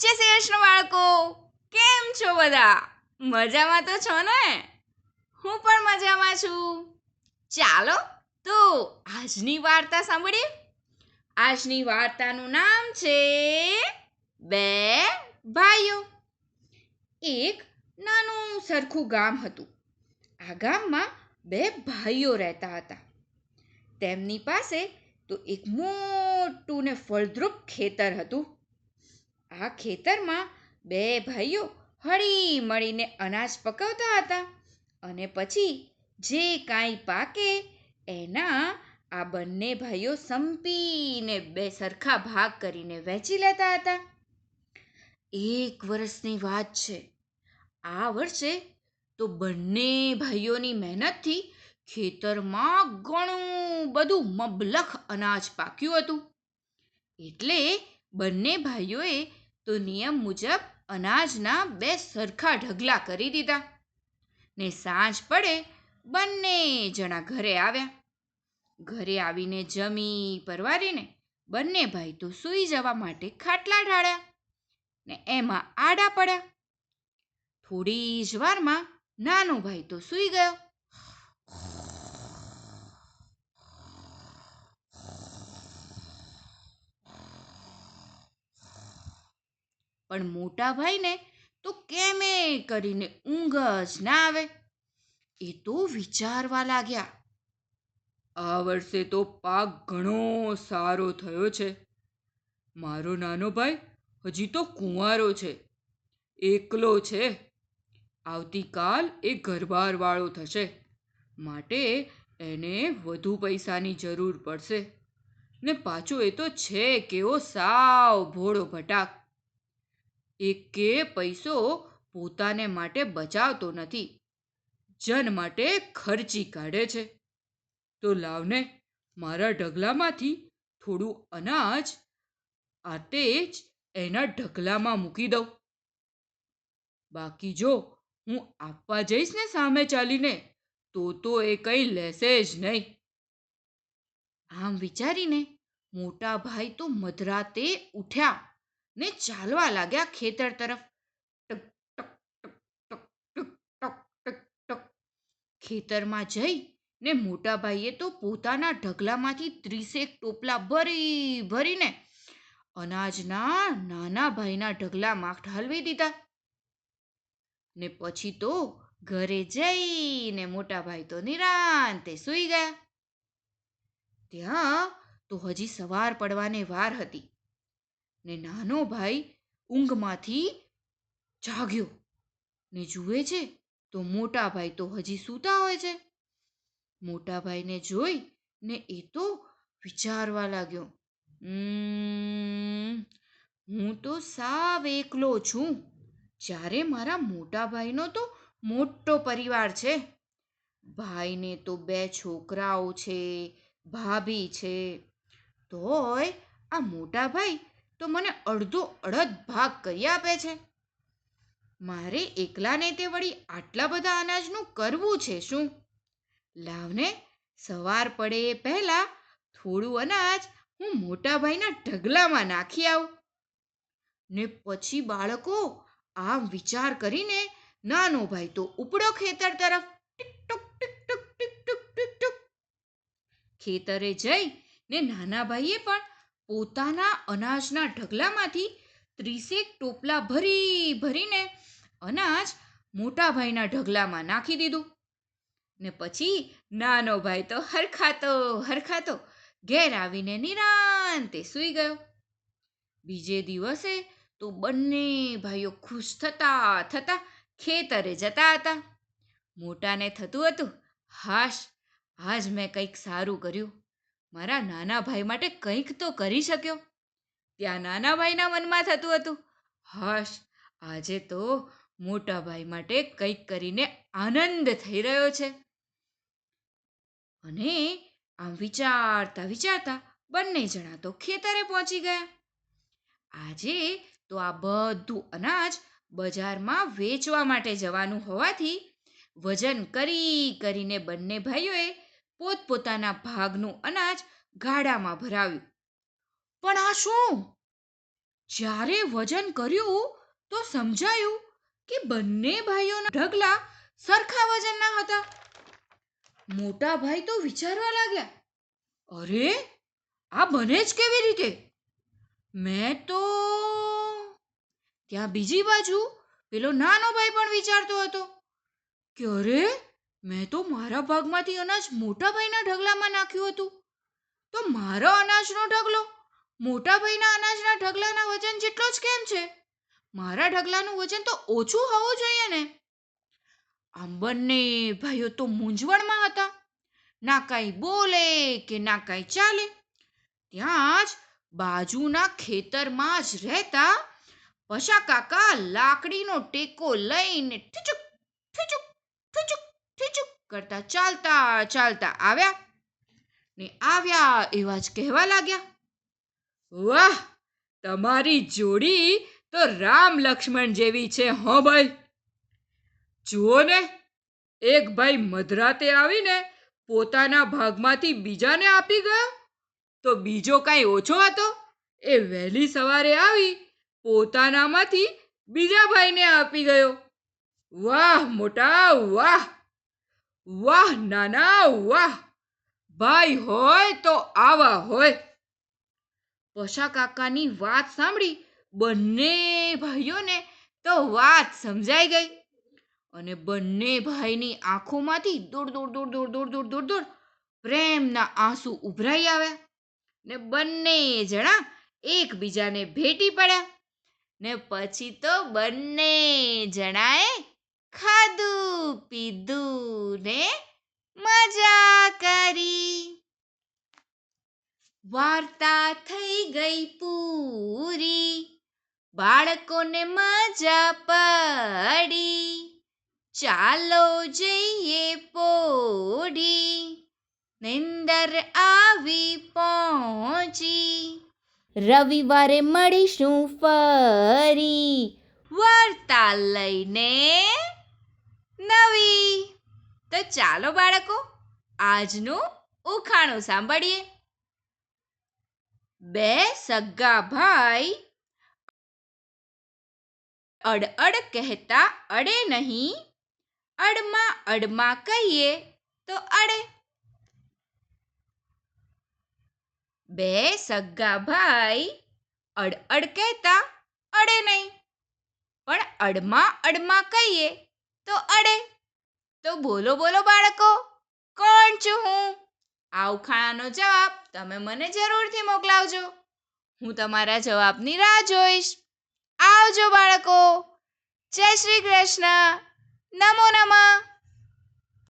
જય શ્રી કૃષ્ણ બાળકો. કેમ છો બધા? મજામાં તો છો ને? હું પણ મજામાં છું. ચાલો, તો આજની વાર્તા સાંભળીએ. આજની વાર્તાનું નામ છે બે ભાઈઓ. એક નાનું સરખું ગામ હતું. આ ગામમાં બે ભાઈઓ રહેતા હતા. તેમની પાસે તો એક મોટું ને ફળદ્રુપ ખેતર હતું. આ ખેતરમાં બે ભાઈઓ હળી મળીને અનાજ પકવતા હતા અને પછી જે કાંઈ પાકે એના આ બંને ભાઈઓ સંપીને બે સરખા ભાગ કરીને વહેંચી લેતા હતા. એક વર્ષની વાત છે. આ વર્ષે તો બંને ભાઈઓની મહેનતથી ખેતરમાં ઘણું બધું મબલખ અનાજ પાક્યું હતું. એટલે બંને ભાઈઓએ તો નિયમ મુજબ અનાજના બે સરખા ઢગલા કરી દીધા. ને સાંજ પડે બંને જણા ઘરે આવ્યા. ઘરે આવીને જમી, પરવારીને બંને ભાઈ તો સૂઈ જવા માટે ખાટલા ઢાળ્યા ને એમાં આડા પડ્યા. થોડી જ વારમાં નાનો ભાઈ તો સૂઈ ગયો. પણ મોટા ભાઈને તો કેમે કરીને ઊંઘ જ ના આવે? એ તો વિચારવા લાગ્યા. આ વર્ષે તો પાક ઘણો સારો થયો છે. મારો નાનો ભાઈ હજી તો કુંવારો છે. એકલો છે. આવતીકાલ એ ઘરબારવાળો થશે. માટે એને વધુ પૈસાની જરૂર પડશે. ને પાછો એ તો છે કેવો સાવ ભોળો ભટાક. એકે પૈસો પોતાને માટે બચાવતો નથી. જન માટે ખર્ચી કાઢે છે. તો લાવને મારા ઢગલામાંથી થોડું અનાજ આતે જ એના ઢગલામાં મૂકી દઉં. બાકી જો હું આપવા જઈશ ને સામે ચાલીને, તો તો એ કંઈ લેશે જ નહીં. આમ વિચારીને મોટા ભાઈ તો મધરાતે ઉઠ્યા. ને ચાલવા લાગ્યા ખેતર તરફ. ખેતરમાં જઈ ને મોટાભાઈએ તો પોતાના ઢગલામાંથી ત્રીસેક ટોપલા ભરી, ભરીને અનાજના નાના ભાઈના ઢગલામાં ઠાલવી દીધા. ને પછી તો ઘરે જઈને મોટાભાઈ તો નિરાંતે સૂઈ ગયા. ત્યાં તો હજી સવાર પડવાને વાર હતી. ને નાનો ભાઈ ઊંઘમાંથી જાગ્યો. ને જુએ છે તો મોટા ભાઈ તો હજી સૂતા હોય છે. મોટા ભાઈને જોઈ ને એ તો વિચારવા લાગ્યો હું તો સાવ એકલો છું. જ્યારે મારા મોટા ભાઈનો તો મોટો પરિવાર છે. ભાઈને તો બે છોકરાઓ છે, ભાભી છે. તોય આ મોટા ભાઈ તો મને અડધો અડધ ભાગ કરી આપે છે. મારે એકલાને તે વળી આટલા બધા અનાજનું કરવું છે શું? લાવને સવાર પડે એ પહેલાં થોડું અનાજ હું મોટાભાઈના ઢગલામાં નાખી આવું. ને પછી બાળકો આમ વિચાર કરીને નાનો ભાઈ તો ઉપડો ખેતર તરફ. ટીક ટુક ટીક ટુક ટીક ટુક ટીક ટુક. ખેતરે જઈ ને નાના ભાઈએ પણ પોતાના અનાજના ઢગલામાંથી ત્રીસેક ટોપલા ભરી, ભરીને અનાજ મોટા ભાઈના ઢગલામાં નાખી દીધું. ને પછી નાનો ભાઈ તો હરખાતો હરખાતો ઘેર આવીને નિરાંતે સૂઈ ગયો. બીજે દિવસે તો બંને ભાઈઓ ખુશ થતા થતા ખેતરે જતા હતા. મોટાને થતું હતું, હાશ, આજ મેં કંઈક સારું કર્યું. મારા નાના ભાઈ માટે કંઈક તો કરી શક્યો. ત્યાં નાના ભાઈના મનમાં થતું હતું. હશ, આજે તો મોટા ભાઈ માટે કંઈક કરીને આનંદ થઈ રહ્યો છે. અને આમ વિચારતા વિચારતા બંને જણા તો ખેતરે પહોંચી ગયા. આજે તો આ બધું અનાજ બજારમાં વેચવા માટે જવાનું હોવાથી વજન કરી કરીને બંને ભાઈઓએ પોતપોતાના ભાગનું અનાજ ગાડામાં ભરાવ્યું. પણ આ શું? જ્યારે વજન કર્યું તો સમજાયું કે બંને ભાઈઓના ઢગલા સરખા વજનના હતા. મોટા ભાઈ તો વિચારવા લાગ્યા, અરે, આ બને જ કેવી રીતે? મેં તો ત્યાં બીજી બાજુ પેલો નાનો ભાઈ પણ વિચારતો હતો કે, અરે મેં તો મારા ભાગમાંથી અનાજ મોટાભાઈના ઢગલામાં નાખ્યું હતું. તો મારો અનાજનો ઢગલો? મોટાભાઈના અનાજના ઢગલાના વજન જેટલો જ કેમ છે? મારા ઢગલાનું વજન તો ઓછું હોવું જોઈએ ને. આમ બંને ભાઈઓ તો મૂંઝવણમાં હતા. ના કાંઈ બોલે કે ના કાંઈ ચાલે. ત્યાં જ બાજુના ખેતરમાં જ રહેતા પશા કાકા લાકડીનો ટેકો લઈને ઠીચુક કરતા ચાલતા ચાલતા આવ્યા ને આવ્યા એવા જ કહેવા લાગ્યા, વાહ, તમારી જોડી તો રામ લક્ષ્મણ જેવી છે હો ભાઈ. જુઓ ને, એક ભાઈ મધરાતે આવીને પોતાના ભાગમાંથી બીજાને આપી ગયો, તો બીજો કાંઈ ઓછો હતો? એ વહેલી સવારે આવી પોતાનામાંથી બીજા ભાઈને આપી ગયો. વાહ, મોટા, વાહ વાહ, નાના, વાહ. ભાઈ હોય તો આવા હોય. પશા કાકાની વાત સાંભળી બંને ભાઈઓને તો વાત સમજાઈ ગઈ. અને બંને ભાઈની આંખોમાંથી દોડ દોડ દોડ દોડ દોડ દોડ દોડ દોડ પ્રેમના આંસુ ઉભરાઈ આવ્યા. ને બંને જણા એકબીજાને ભેટી પડ્યા. ને પછી તો બંને જણાએ ખાધું, પીધું. ને મજા કરી. વાર્તા થઈ ગઈ પૂરી. બાળકોને મજા પડી. ચાલો જઈએ પોડી. નિંદર આવી પહોંચી. રવિવારે મળીશું ફરી. વાર્તા લઈને નવી ચાલો બાળકો, આજનું ઉખાણું સાંભળીએ. બે સગા ભાઈ અડ અડ કહેતા અડે નહીં, અડમાં અડમાં કહીએ તો અડે. બે સગા ભાઈ અડ અડ કહેતા અડે નહીં, પણ અડમાં અડમાં કહીએ તો અડે. તો બોલો બોલો બાળકો, કોણ છું હું? આ જવાબ તમે મને જરૂરથી મોકલાવજો. હું તમારા જવાબની રાહ જોઈશ. આવજો બાળકો. જય શ્રી કૃષ્ણ. નમો નમઃ.